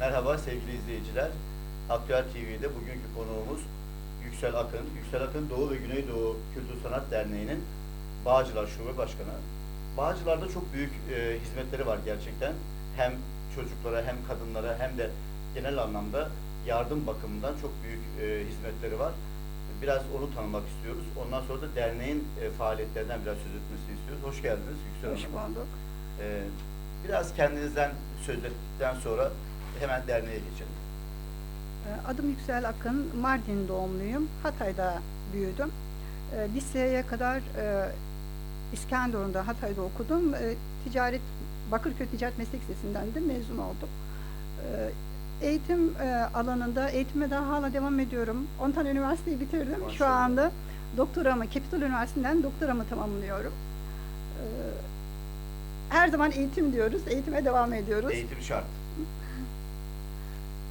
Merhaba sevgili izleyiciler. Aktüel TV'de bugünkü konuğumuz Yüksel Akın. Yüksel Akın Doğu ve Güneydoğu Kültür Sanat Derneği'nin Bağcılar Şube Başkanı. Bağcılar'da çok büyük e, hizmetleri var gerçekten. Hem çocuklara hem kadınlara hem de genel anlamda yardım bakımından çok büyük e, hizmetleri var. Biraz onu tanımak istiyoruz. Ondan sonra da derneğin e, faaliyetlerinden biraz söz etmesini istiyoruz. Hoş geldiniz Yüksel Hoş Hanım. bulduk. Ee, biraz kendinizden söz ettikten sonra hemen derneğe geçelim. Ee, Adım Yüksel Akın, Mardin doğumluyum. Hatay'da büyüdüm. Ee, Liseye kadar e, İskenderun'da, Hatay'da okudum. Ee, Ticaret, Bakırköy Ticaret Meslek Lisesi'nden de mezun oldum. Eğitim e, alanında eğitime daha hala devam ediyorum. 10 tane üniversiteyi bitirdim. Şu Maşallah. anda doktoramı, Capital Üniversitesi'nden doktoramı tamamlıyorum. Her zaman eğitim diyoruz, eğitime devam ediyoruz. Eğitim şart.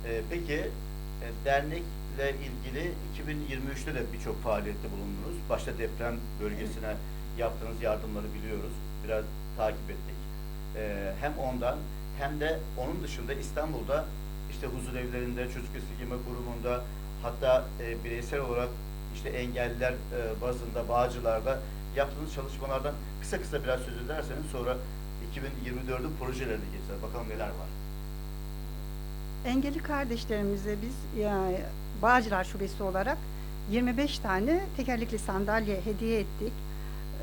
Ee, peki e, dernekle ilgili 2023'te de birçok faaliyette bulundunuz. Başta deprem bölgesine yaptığınız yardımları biliyoruz. Biraz takip ettik. Ee, hem ondan hem de onun dışında İstanbul'da işte huzur evlerinde, çocuk esirgeme kurumunda hatta e, bireysel olarak işte engelliler e, bazında, bağcılarda yaptığınız çalışmalardan kısa kısa biraz söz ederseniz sonra 2024'ün projelerine geçeceğiz. Bakalım neler var. Engelli kardeşlerimize biz yani Bağcılar Şubesi olarak 25 tane tekerlekli sandalye hediye ettik.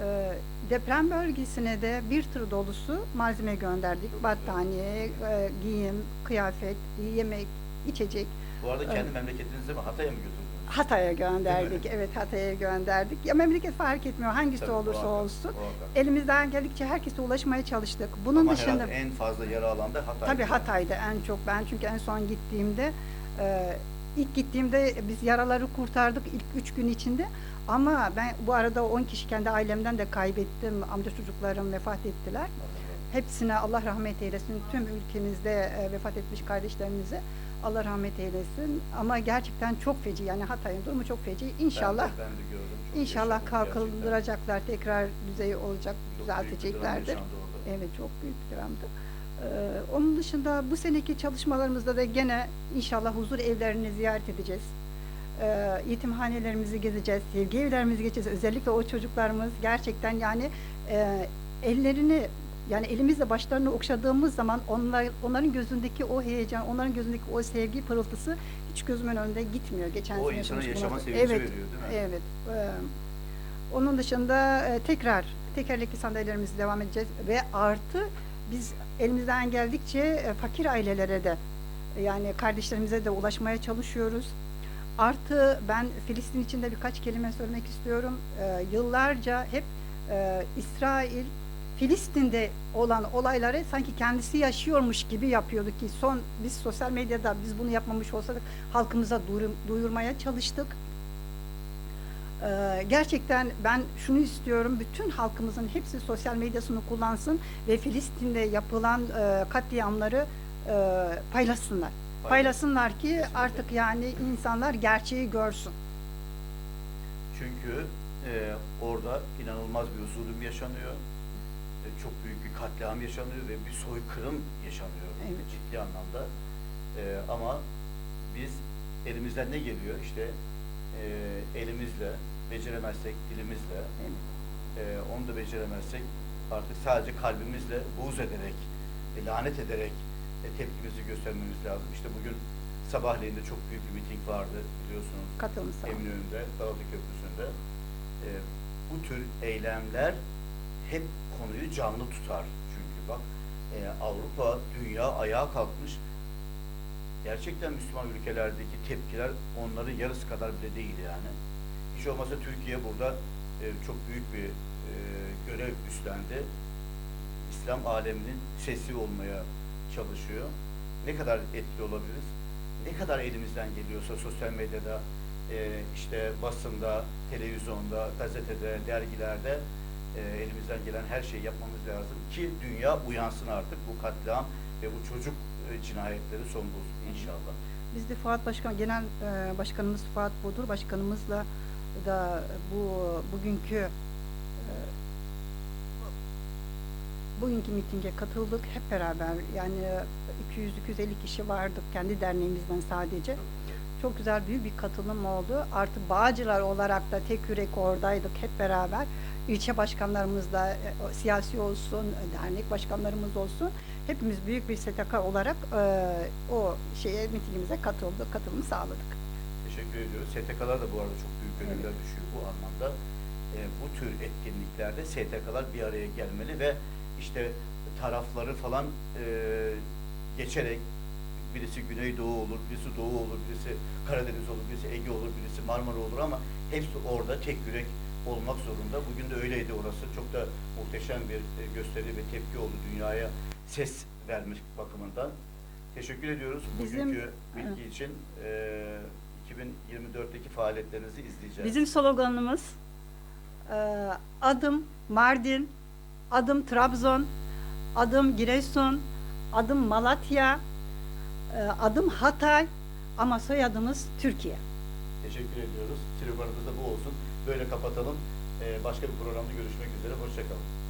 Ee, deprem bölgesine de bir tır dolusu malzeme gönderdik. Battaniye, e, giyim, kıyafet, yemek, içecek. Bu arada kendi Evet. memleketinizde mi? Hatay'a mı götürdünüz? Hatay'a gönderdik. Evet Hatay'a gönderdik. Ya memleket fark etmiyor hangisi Tabii, olursa muhakkak, olsun. muhakkak. Elimizden geldikçe herkese ulaşmaya çalıştık. Bunun Ama dışında en fazla yara alan da Hatay. Tabii Hatay'da en çok ben çünkü en son gittiğimde e, ilk gittiğimde biz yaraları kurtardık ilk üç gün içinde ama ben bu arada 10 kişi kendi ailemden de kaybettim. Amca çocuklarım vefat ettiler. Hepsine Allah rahmet eylesin. Tüm ülkemizde e, vefat etmiş kardeşlerimize Allah rahmet eylesin. Ama gerçekten çok feci yani Hatay'ın durumu çok feci. İnşallah Ben de, ben de gördüm. Çok inşallah kalkındıracaklar. Tekrar düzeyi olacak, Çok düzelteceklerdir. Evet çok büyük bir dramdı. Ee, onun dışında bu seneki çalışmalarımızda da gene inşallah huzur evlerini ziyaret edeceğiz. Ee, yetimhanelerimizi gezeceğiz, sevgi evlerimizi geçeceğiz. Özellikle o çocuklarımız gerçekten yani e, ellerini yani elimizle başlarını okşadığımız zaman onlar, onların gözündeki o heyecan, onların gözündeki o sevgi pırıltısı hiç gözümün önünde gitmiyor. Geçen O insana yaşama sevinci evet, veriyor değil mi? Evet. Onun dışında e, tekrar tekerlekli sandalyelerimizi devam edeceğiz ve artı biz elimizden geldikçe e, fakir ailelere de yani kardeşlerimize de ulaşmaya çalışıyoruz. Artı ben Filistin için de birkaç kelime söylemek istiyorum. Yıllarca hep e, İsrail Filistin'de olan olayları sanki kendisi yaşıyormuş gibi yapıyordu ki son biz sosyal medyada biz bunu yapmamış olsadık halkımıza duyur- duyurmaya çalıştık. Ee, gerçekten ben şunu istiyorum, bütün halkımızın hepsi sosyal medyasını kullansın ve Filistin'de yapılan e, katliamları e, paylaşsınlar. Paylaşsınlar ki Kesinlikle. artık yani insanlar gerçeği görsün. Çünkü e, orada inanılmaz bir zulüm yaşanıyor. E, çok büyük bir katliam yaşanıyor ve bir soykırım yaşanıyor Evet. ciddi anlamda. E, ama biz elimizden ne geliyor? İşte e, elimizle, beceremezsek dilimizle, Evet. e, onu da beceremezsek artık sadece kalbimizle buğz ederek, e, lanet ederek e, tepkimizi göstermemiz lazım. İşte bugün sabahleyin de çok büyük bir miting vardı biliyorsunuz. Katılın sağ. Eminönü'nde, Galata Köprüsü'nde. Ee, bu tür eylemler hep konuyu canlı tutar. Çünkü bak e, Avrupa, dünya ayağa kalkmış. Gerçekten Müslüman ülkelerdeki tepkiler onların yarısı kadar bile değil yani. Hiç olmazsa Türkiye burada e, çok büyük bir e, görev üstlendi. İslam aleminin sesi olmaya çalışıyor. Ne kadar etkili olabiliriz? Ne kadar elimizden geliyorsa sosyal medyada, e, işte basında, televizyonda, gazetede, dergilerde e, elimizden gelen her şeyi yapmamız lazım ki dünya uyansın artık bu katliam ve bu çocuk e, cinayetleri son bulsun inşallah. Biz de Fuat Başkan, Genel e, Başkanımız Fuat Bodur Başkanımızla da bu bugünkü e, bugünkü mitinge katıldık hep beraber. Yani 200-250 kişi vardık kendi derneğimizden sadece. Çok güzel büyük bir katılım oldu. Artı Bağcılar olarak da tek yürek oradaydık hep beraber. İlçe başkanlarımız da e, siyasi olsun, dernek başkanlarımız olsun. Hepimiz büyük bir STK olarak e, o şeye mitingimize katıldık, katılım sağladık. Teşekkür ediyoruz. STK'lar da bu arada çok büyük gönüller düşüyor bu anlamda. E, bu tür etkinliklerde STK'lar bir araya gelmeli ve işte tarafları falan e, geçerek birisi Güneydoğu olur, birisi Doğu olur, birisi Karadeniz olur, birisi Ege olur, birisi Marmara olur ama hepsi orada tek yürek olmak zorunda. Bugün de öyleydi orası. Çok da muhteşem bir e, gösteri ve tepki oldu dünyaya ses vermek bakımından. Teşekkür ediyoruz Bizim- bugünkü bilgi için. E, 2024'teki faaliyetlerinizi izleyeceğiz. Bizim sloganımız Ee, adım Mardin, adım Trabzon, adım Giresun, adım Malatya, e, adım Hatay ama soyadımız Türkiye. Teşekkür ediyoruz. Da bu olsun. Böyle kapatalım. E, başka bir programda görüşmek üzere. Hoşçakalın.